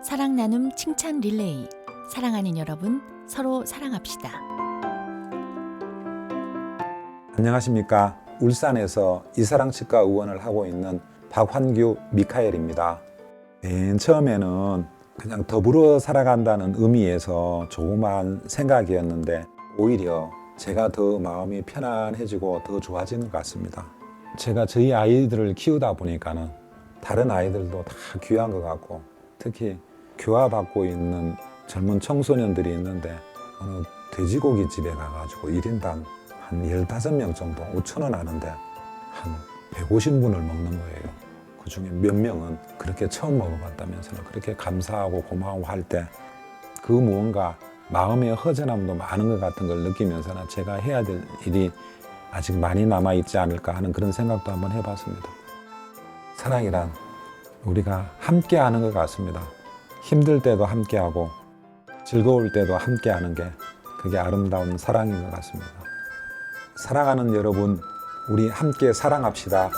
사랑 나눔 칭찬 릴레이. 사랑하는 여러분, 서로 사랑합시다. 안녕하십니까. 울산에서 이사랑 치과 의원을 하고 있는 박환규 미카엘입니다. 맨 처음에는 그냥 더불어 살아간다는 의미에서 조그마한 생각이었는데 오히려 제가 더 마음이 편안해지고 더 좋아지는 것 같습니다. 제가 저희 아이들을 키우다 보니까는 다른 아이들도 다 귀한 것 같고 특히 교화받고 있는 젊은 청소년들이 있는데 어느 돼지고기 집에 가가지고 1인당 한 15명 정도 5천 원 하는데 한 150분을 먹는 거예요. 그 중에 몇 명은 그렇게 처음 먹어봤다면서는 그렇게 감사하고 고마워 할 때 그 무언가 마음의 허전함도 많은 것 같은 걸 느끼면서는 제가 해야 될 일이 아직 많이 남아 있지 않을까 하는 그런 생각도 한번 해봤습니다. 사랑이란 우리가 함께 하는 것 같습니다. 힘들 때도 함께 하고 즐거울 때도 함께 하는 게 그게 아름다운 사랑인 것 같습니다. 사랑하는 여러분, 우리 함께 사랑합시다.